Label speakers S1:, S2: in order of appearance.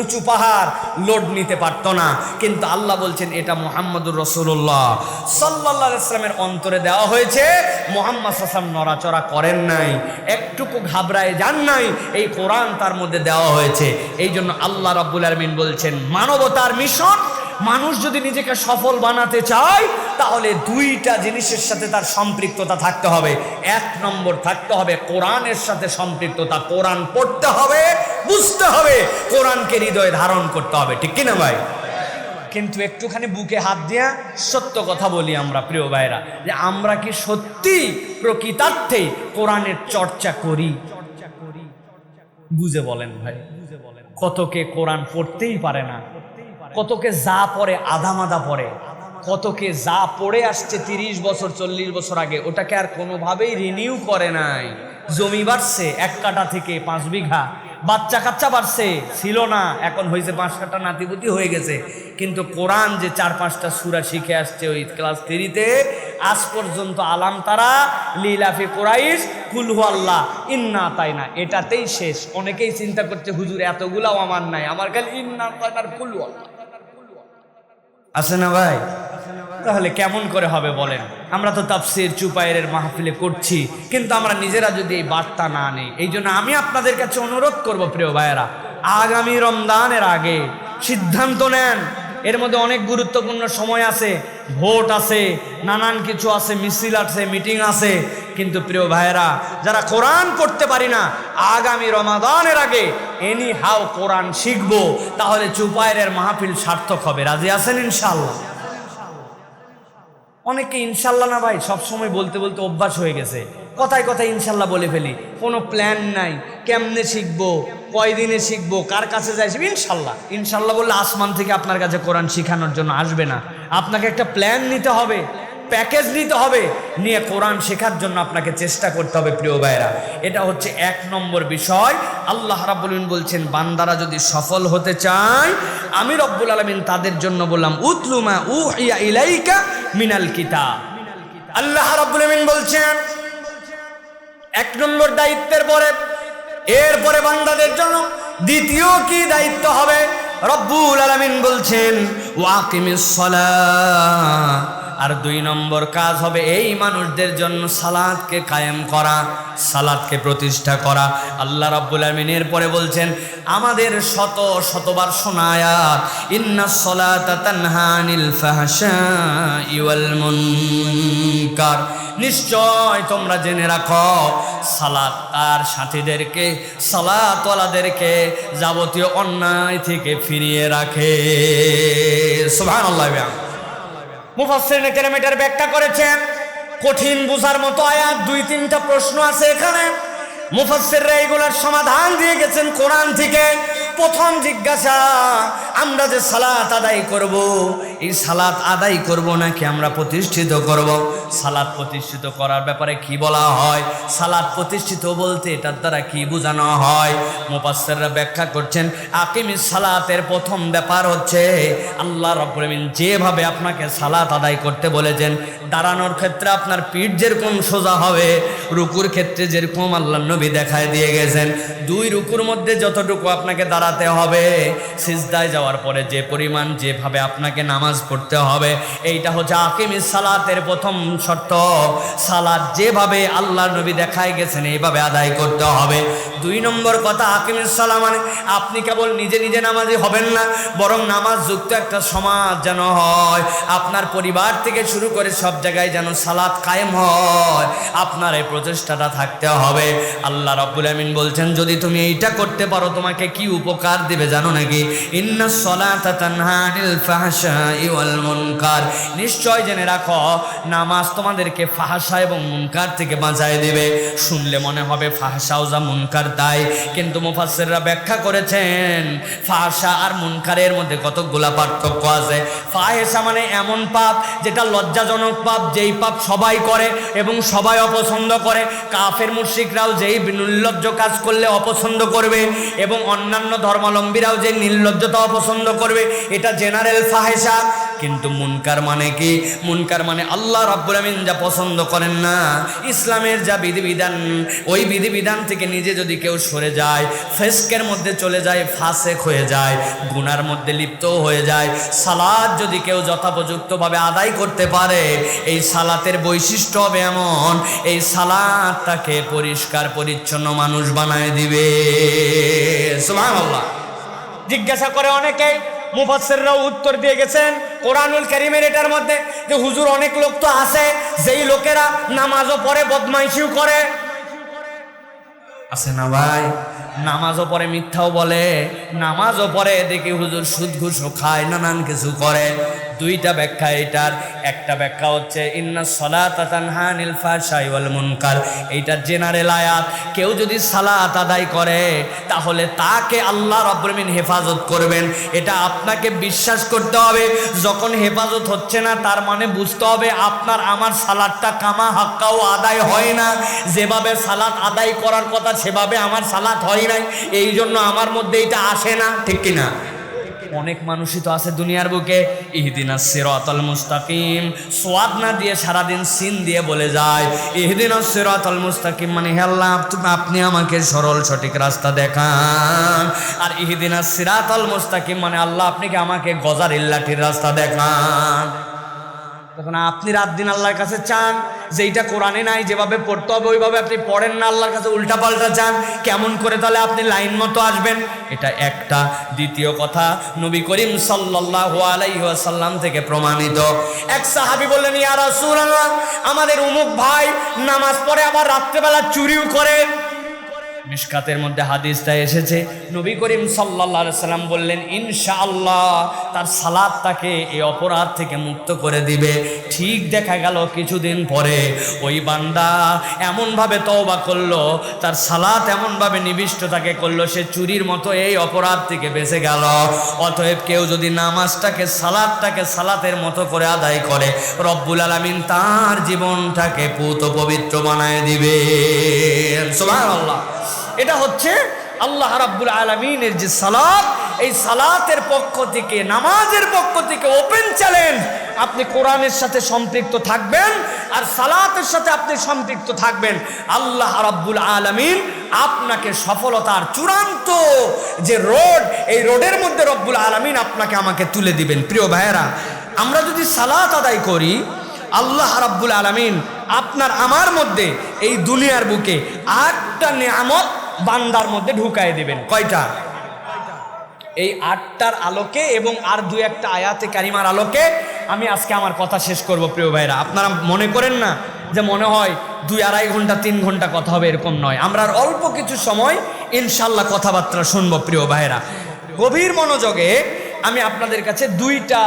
S1: উঁচু পাহাড়, লোড নিতে পারতো না। কিন্তু আল্লাহ বলছেন, এটা মোহাম্মদুর রসুল্লাহ সাল্লাহ ইসলামের অন্তরে দেওয়া হয়েছে, মোহাম্মদ সাসাম নড়াচড়া করেন নাই, একটুকু ঘাবড়ায় যান নাই, এই কোরআন তার মধ্যে দেওয়া হয়েছে। এই জন্য আল্লাহ রাব্বুল আলমিন বলছেন, মানবতার মিশন, মানুষ যদি নিজেকে সফল বানাতে চায় তাহলে দুইটা জিনিসের সাথে তার সম্পৃক্ততা থাকতে হবে। এক নম্বর থাকতে হবে কোরআনের সাথে সম্পৃক্ততা। কোরআন পড়তে হবে, বুঝতে হবে, কোরআনকে হৃদয়ে ধারণ করতে হবে। ঠিক কিনা ভাই? কিন্তু একটুখানি বুকে হাত দিয়া সত্য কথা বলি আমরা, প্রিয় ভাইরা, যে আমরা কি সত্যি প্রকৃতার্থে কোরআনের চর্চা করি? বুঝে বলেন ভাই, কতকে কোরআন পড়তেই পারে না, কতকে যা পড়ে, আধা মাদা পড়ে কতকে যা পড়ে আসছে তিরিশ বছর, চল্লিশ বছর আগে, ওটাকে আর কোনোভাবেই রিনিউ করে নাই। জমি বাড়ছে, এক কাটা থেকে পাঁচ বিঘা। বাচ্চা কাচ্চা বাড়ছে, ছিল না, এখন হয়েছে পাঁচ কাটা নাতিপুতি হয়ে গেছে। কিন্তু কোরআন যে চার পাঁচটা সুরা শিখে আসছে ওই ক্লাস থ্রিতে আজ পর্যন্ত আলাম তারা, লীলাফি কোরাইশ কুলহু আল্লাহ ইন্না তাই না এটাতেই শেষ। অনেকেই চিন্তা করছে, হুজুর, এতগুলাও আমার নাই। আমার খালি ইন্না তাই না কুলহু আল্লাহ আছে না ভাই? তাহলে কেমন করে হবে বলেন? আমরা তো তাফসির চুপায়ের মাহফিলে করছি, কিন্তু আমরা নিজেরা যদি এই বার্তা না নেই, এই জন্য আমি আপনাদের কাছে অনুরোধ করব, প্রিয় ভাইয়েরা, আগামী রমজানের আগে সিদ্ধান্ত নেন। এর মধ্যে অনেক গুরুত্বপূর্ণ সময় আছে, ভোট আছে, নানান কিছু আছে, মিছিল আছে, মিটিং আছে। কিন্তু প্রিয় ভাইয়েরা, যারা কোরআন পড়তে পারি না, আগামী রমাদানের আগে এনি হাও কোরআন শিখব, তাহলে চুপায়ের মাহফিল সার্থক হবে। রাজি আছেন ইনশাল্লাহ অনেকে ইনশাল্লাহ না ভাই সব সময় বলতে বলতে অভ্যাস হয়ে গেছে। কথায় কথায় ইনশাল্লাহ বলে ফেলি, কোনো প্ল্যান নাই, কেমনে শিখব, কয়দিনে শিখব, কার কাছে যাই? ইনশাল্লাহ। ইনশাল্লাহ বললে আসমান থেকে আপনার কাছে কোরআন শিখানোর জন্য আসবে না। আপনাকে একটা প্ল্যান নিতে হবে প্যাকেজ নিতে হবে, নিয়ে কোরআন শেখার জন্য আপনাকে চেষ্টা করতে হবে প্রিয় ভাইরা এটা হচ্ছে এক নম্বর বিষয়। আল্লাহ রাব্বুল আলামিন বলছেন, বান্দারা যদি সফল হতে চায়, আমি রব্বুল আলমিন তাদের জন্য বললাম উতলুমা উ ইয়া ইলাইকা মিনাল কিতা আল্লাহ রাব্বুল আমিন বলছেন, এক নম্বর দায়িত্বের পরে, এরপরে বান্দাদের জন্য দ্বিতীয় কি দায়িত্ব হবে? রব্বুল আলামিন বলছেন ওয়াকিমিস সালাহ আর দুই নম্বর কাজ হবে এই মানুষদের জন্য সালাদকে কায়েম করা, সালাদকে প্রতিষ্ঠা করা। আল্লাহ রাব্বুল আলামিন এরপরে বলছেন, আমাদের শত শতবার শোনায়াত ইন্না সলাতা মুনকার। নিশ্চয় তোমরা জেনে রাখো সালাত তার সাথীদেরকে, সালাতওয়ালাদেরকে যাবতীয় অন্যায় থেকে ফিরিয়ে রাখে। সুবহানাল্লাহ মুফাসসির কেরাম এটার ব্যাখ্যা করেছেন, কঠিন বুঝার মতো আয়াত, দুই, তিনটা প্রশ্ন আছে এখানে। মুফাসসিররা এগুলোর সমাধান দিয়ে গেছেন কোরআন থেকে। প্রথম জিজ্ঞাসা আমরা যে সালাত আদায় করব, এই সালাত আদায় করব নাকি আমরা প্রতিষ্ঠিত করব? সালাত প্রতিষ্ঠিত করার ব্যাপারে কি বলা হয়? সালাত প্রতিষ্ঠিত বলতে এটার দ্বারা কি বোঝানো হয়? মুফাসসিররা ব্যাখ্যা করছেন, আকিমি সালাতের প্রথম ব্যাপার হচ্ছে, আল্লাহ আলামিন যেভাবে আপনাকে সালাত আদায় করতে বলেছেন, দাঁড়ানোর ক্ষেত্রে আপনার পিঠ যেরকম সোজা হবে, রুকুর ক্ষেত্রে যেরকম আল্লাহ নবী দেখায় দিয়ে গেছেন। দুই রুকুর মধ্যে যতটুকু আপনাকে দাঁড়াতে হবে, সিজদায় যাওয়ার পরে যে পরিমাণ যেভাবে আপনাকে নামাজ পড়তে হবে, এইটা হচ্ছে আকিমি সালাতের প্রথম শর্ত। সালাত যেভাবে আল্লাহ নবী দেখায় গেছেন, এইভাবে আদায় করতে হবে। দুই নম্বর কথা, আকিমি সালাম মানে আপনি কেবল নিজে নিজে নামাজি হবেন না, বরং নামাজ যুক্ত একটা সমাজ যেন হয়। আপনার পরিবার থেকে শুরু করে সব জায়গায় যেন সালাত কায়েম হয়। আপনার এই প্রচেষ্টাটা থাকতে হবে। আল্লাহ রাব্বুল আমিন বলছেন, যদি তুমি এইটা করতে পারো, তোমাকে কি উপকার দিবে জানো নাকি? ইন্না সলাতা নিশ্চয় জেনে রাখো, নামাজ তোমাদেরকে ফাহশা এবং মুনকার থেকে বাঁচায় দিবে। শুনলে মনে হবে মুনকার তাই। কিন্তু ব্যাখ্যা করেছেন আর মুনকারের মধ্যে পার্থক্য আছে। মানে এমন পাপ যেটা লজ্জাজনক পাপ, যেই পাপ সবাই করে এবং সবাই অপছন্দ করে। কাফের মুশরিকরাও যেই নির্লজ্জ কাজ করলে অপছন্দ করবে এবং অন্যান্য ধর্মাবলম্বীরাও যে নির্লজ্জতা অপছন্দ করবে, এটা জেনারেল ফাহেসা কিন্তু মুনকার মানে কি? মুনকার মানে আল্লাহ রাব্বুল আমিন যা পছন্দ করেন না, ইসলামের যা বিধিবিধান, ওই বিধিবিধান থেকে নিজে যদি কেউ সরে যায়, ফেসকের মধ্যে চলে যায়, ফাসেক হয়ে যায়, গুনার মধ্যে লিপ্ত হয়ে যায় সালাদ যদি কেউ যথাপযুক্তভাবে আদায় করতে পারে, এই সালাতের বৈশিষ্ট্য হবে এমন, এই সালাদ তাকে পরিষ্কার, পরিচ্ছন্ন মানুষ বানায় দিবে। সুবহানাল্লাহ। জিজ্ঞাসা করে অনেকেই মুফাসসিররাও উত্তর দিয়ে গেছেন কোরআনুল কারীমের এটার মধ্যে যে হুজুর অনেক লোক তো আছে, যেই লোকেরা নামাজও পড়ে, বদমাইশিও করে। আছে না ভাই? নামাজও পড়ে, মিথ্যাও বলে। নামাজও পড়ে, দেখি হুজুর সুদ ঘুষও খায়, নানান কিছু করে। দুইটা ব্যাখ্যা এটার। একটা ব্যাখ্যা হচ্ছে, ইন্না সলাত তানহানিল ফাহশাই ওয়াল মুনকার। এইটা জেনারেল আয়াত। কেউ যদি সালাত আদায় করে, তাহলে তাকে আল্লাহ রাব্বুল আমিন হেফাজত করবেন। এটা আপনাকে বিশ্বাস করতে হবে। যখন হেফাজত হচ্ছে না, তার মানে বুঝতে হবে আপনার, আমার সালাদটা কামা হাক্কাও আদায় হয় না। যেভাবে সালাত আদায় করার কথা, সেভাবে আমার সালাত হয় নাই। এই জন্য আমার মধ্যে এটা আসে না। ঠিক কিনা? অনেক মানুষই তো আছে দুনিয়ার বুকে। ইহদিনা সিরাতাল মুস্তাকিম। সোয়াদ না দিয়ে সারাদিন সিন দিয়ে বলে যায়, ইহদিনা সিরাতাল মুস্তাকিম মানে আল্লাহ তুমি আপনি আমাকে সরল সঠিক রাস্তা দেখান। আর ইহদিনা সিরাতাল মুস্তাকিম মানে আল্লাহ, আপনি কি আমাকে গজার ইল্লাটির রাস্তা দেখান? তখন আপনি রাত দিন আল্লাহর কাছে চান যে এইটা কোরআনে নাই, যেভাবে পড়তে হবে, ওইভাবে আপনি পড়েন না, আল্লাহর কাছে উল্টা পাল্টা চান কেমন করে তাহলে আপনি লাইন মতো আসবেন? এটা একটা। দ্বিতীয় কথা, নবী করিম সাল্লাল্লাহু আলাইহি ওয়াসাল্লাম থেকে প্রমাণিত। এক সাহাবী বললেন, ইয়া রাসূলুল্লাহ, আমাদের উমুক ভাই নামাজ পড়ে, আবার রাত্রেবেলা চুরিও করে। মিশকাতের মধ্যে হাদিসটা এসেছে। নবী করিম আলাইহি সাল্লাম বললেন, ইনশাআল্লাহ তার সালাদ তাকে এই অপরাধ থেকে মুক্ত করে দিবে। ঠিক দেখা গেল কিছুদিন পরে ওই বান্দা এমনভাবে তওবা করল, তার সালাত এমনভাবে নিবিষ্ট তাকে করল, সে চুরির মতো এই অপরাধ থেকে বেঁচে গেল। অতএব কেউ যদি নামাজটাকে, সালাদটাকে সালাতের মতো করে আদায় করে, রব্বুল আলামিন তার জীবনটাকে পুত পবিত্র বানায় দিবে সুবহানাল্লাহ। এটা হচ্ছে আল্লাহ রাব্বুল আলমিনের যে সালাত, এই সালাতের পক্ষ থেকে, নামাজের পক্ষ থেকে ওপেন চ্যালেঞ্জ আপনি কোরআনের সাথে সম্পৃক্ত থাকবেন আর সালাতের সাথে আপনি সম্পৃক্ত থাকবেন। আল্লাহ রাব্বুল আলমিন আপনাকে সফলতার চূড়ান্ত যে রোড, এই রোডের মধ্যে রব্বুল আলমিন আপনাকে আমাকে তুলে দিবেন। প্রিয় ভাইয়েরা, আমরা যদি সালাত আদায় করি, আল্লাহ রাব্বুল আলমিন আপনার আমার মধ্যে এই দুনিয়ার বুকে আটটা নিয়ামত বান্দার মধ্যে ঢুকায় দেবেন। কয়টা? এই আটটার আলোকে এবং আর দু একটা আয়াতে কারিমার আলোকে আমি আজকে আমার কথা শেষ করব প্রিয় ভাইরা। আপনারা মনে করেন না যে মনে হয় দুই আড়াই ঘণ্টা তিন ঘণ্টা কথা হবে এরকম নয়। আমরা আর অল্প কিছু সময় ইনশাল্লাহ কথাবার্তা শুনব প্রিয় ভাইরা। গভীর মনোযোগে আমি আপনাদের কাছে দুইটা